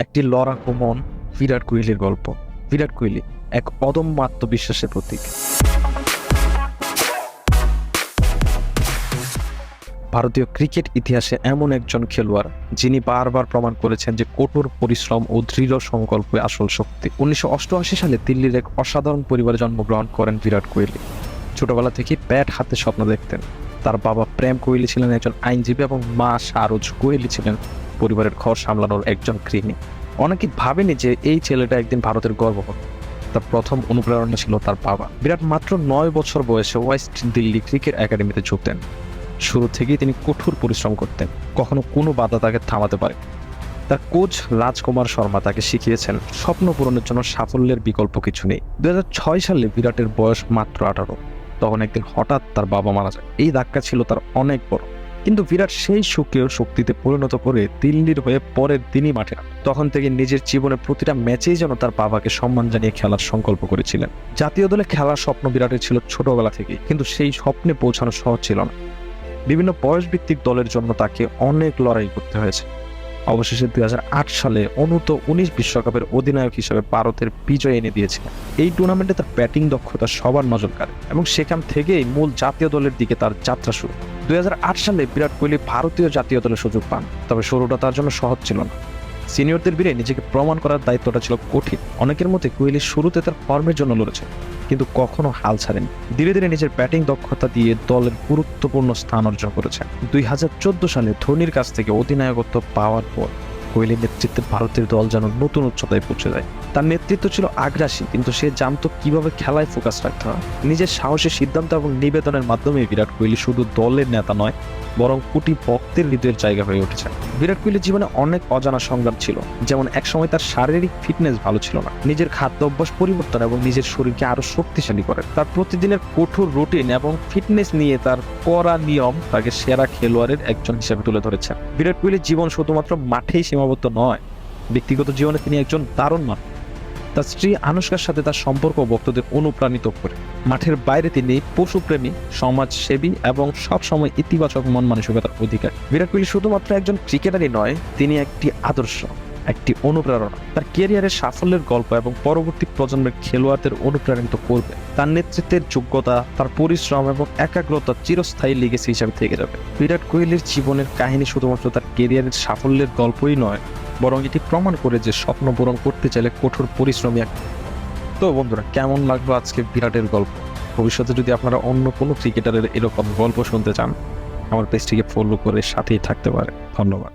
একটি লড়াকু মন বিরাট কোহলির গল্প। বিরাট কোহলি এক অদম্য আত্মবিশ্বাসের প্রতীক। ভারতীয় ক্রিকেট ইতিহাসে এমন একজন খেলোয়াড় যিনি বারবার প্রমাণ করেছেন যে কঠোর পরিশ্রম ও দৃঢ় সংকল্পই আসল শক্তি। উনিশশো অষ্টআশি সালে দিল্লির এক অসাধারণ পরিবারে জন্মগ্রহণ করেন বিরাট কোহলি। ছোটবেলা থেকেই ব্যাট হাতে স্বপ্ন দেখতেন। তার বাবা প্রেম কোহলি ছিলেন একজন আইনজীবী এবং মা সারোজ কোহলি ছিলেন পরিবারের ঘর সামলানোর একজন গৃহিণী। অনেকে ভাবেনি যে এই ছেলেটা একদিন ভারতের গর্ব হবে। তার প্রথম অনুপ্রেরণা ছিল তার বাবা। বিরাট মাত্র নয় বছর বয়সে ওয়েস্ট দিল্লি ক্রিকেট একাডেমিতে যোগ দেন। শুরু থেকেই তিনি কঠোর পরিশ্রম করতেন। কখনো কোনো বাধা তাকে থামাতে পারে। তার কোচ রাজকুমার শর্মা তাকে শিখিয়েছেন, স্বপ্ন পূরণের জন্য সাফল্যের বিকল্প কিছু নেই। দু হাজার ছয় সালে বিরাটের বয়স মাত্র আঠারো। তখন একদিন হঠাৎ তার বাবা মারা যায়। এই ধাক্কা ছিল তার অনেক বড়। কিন্তু বিরাট সেই সুখেও শক্তিতে পরিণত করে দিল্লির হয়ে পরের দিনই মাঠে তখন থেকে নিজের জীবনের প্রতিটা ম্যাচেই যেন তার বাবাকে সম্মান জানিয়ে খেলার সংকল্প করেছিলেন। জাতীয় দলে খেলার স্বপ্ন বিরাটের ছিল ছোটবেলা থেকে কিন্তু সেই স্বপ্নে পৌঁছানো সহজ ছিল না। বিভিন্ন বয়সভিত্তিক দলের জন্য তাকে অনেক লড়াই করতে হয়েছে। অবশেষে দুই হাজার আট সালে অনুত উনিশ বিশ্বকাপের অধিনায়ক হিসেবে ভারতের বিজয় এনে দিয়েছিলেন। এই টুর্নামেন্টে তার ব্যাটিং দক্ষতা সবার নজর কাড়ে এবং সেখান থেকেই মূল জাতীয় দলের দিকে তার যাত্রা শুরু। দুই হাজার আট সালে বিরাট কোহলি ভারতীয় জাতীয় দলের সুযোগ পান, তবে শুরুটা তার জন্য সহজ ছিল না। সিনিয়রদের বীরে নিজেকে প্রমাণ করার দায়িত্বটা ছিল কঠিন। অনেকের মতে কোহলি শুরুতে তার ফর্মের জন্য লড়েছে কিন্তু কখনো হাল ছাড়েনি। ধীরে ধীরে নিজের ব্যাটিং দক্ষতা দিয়ে দলের গুরুত্বপূর্ণ স্থান অর্জন করেছে দুই হাজার চোদ্দ সালে ধোনির কাছ থেকে অধিনায়কত্ব পাওয়ার পর কোহলির নেতৃত্বে ভারতের দল যেন নতুন উচ্চতায় পৌঁছে যায়। তার নেতৃত্ব ছিল আগ্রাসী, কিন্তু সে জানতো কীভাবে খেলায় ফোকাস রাখতে হয়। নিজের সাহসী সিদ্ধান্ত এবং নিবেদনের মাধ্যমে বিরাট কোহলি শুধু দলের নেতা নয়, বরং কোটি ভক্তের হৃদয়ের জায়গা হয়ে উঠেছে। বিরাট কোহলির জীবনে অনেক অজানা সংগ্রাম ছিল, যেমন একসময় তার শারীরিক ফিটনেস ভালো ছিল না। নিজের খাদ্য অভ্যাস পরিবর্তন এবং নিজের শরীরকে আরও শক্তিশালী করে। তার প্রতিদিনের কঠোর রুটিন এবং ফিটনেস নিয়ে তার কড়া নিয়ম তাকে সেরা খেলোয়াড়ের একজন হিসেবে তুলে ধরেছে বিরাট কোহলির জীবন শুধুমাত্র মাঠেই সীমাবদ্ধ নয়। ব্যক্তিগত জীবনে তিনি একজন দারুণ মানুষ। তার স্ত্রী আনুষ্কার সাথে তার সম্পর্ক ভক্তদের অনুপ্রাণিত করে। মাঠের বাইরে তিনি পশুপ্রেমী, সমাজসেবী এবং সবসময় ইতিবাচক মন মানসিকতার অধিকার। বিরাট কোহলি শুধুমাত্র একজন ক্রিকেটারই নয়, তিনি একটি আদর্শ। একটি অনুপ্রেরণা। তার ক্যারিয়ারের সাফল্যের গল্প এবং পরবর্তী প্রজন্মের খেলোয়াড়দের অনুপ্রাণিত করবে। তার নেতৃত্বের যোগ্যতা, তার পরিশ্রম এবং একাগ্রতা চিরস্থায়ী লিগেসি হিসাবে থেকে যাবে। বিরাট কোহলির জীবনের কাহিনী শুধুমাত্র তার ক্যারিয়ারের সাফল্যের গল্পই নয়, বরং এটি প্রমাণ করে যে স্বপ্ন পূরণ করতে চাইলে কঠোর পরিশ্রমী এক তো বন্ধুরা, কেমন লাগল আজকে বিরাটের গল্প? ভবিষ্যতে যদি আপনারা অন্য কোনো ক্রিকেটারের এরকম গল্প শুনতে চান, আমার পেজটিকে ফলো করে সাথেই থাকতে পারে। ধন্যবাদ।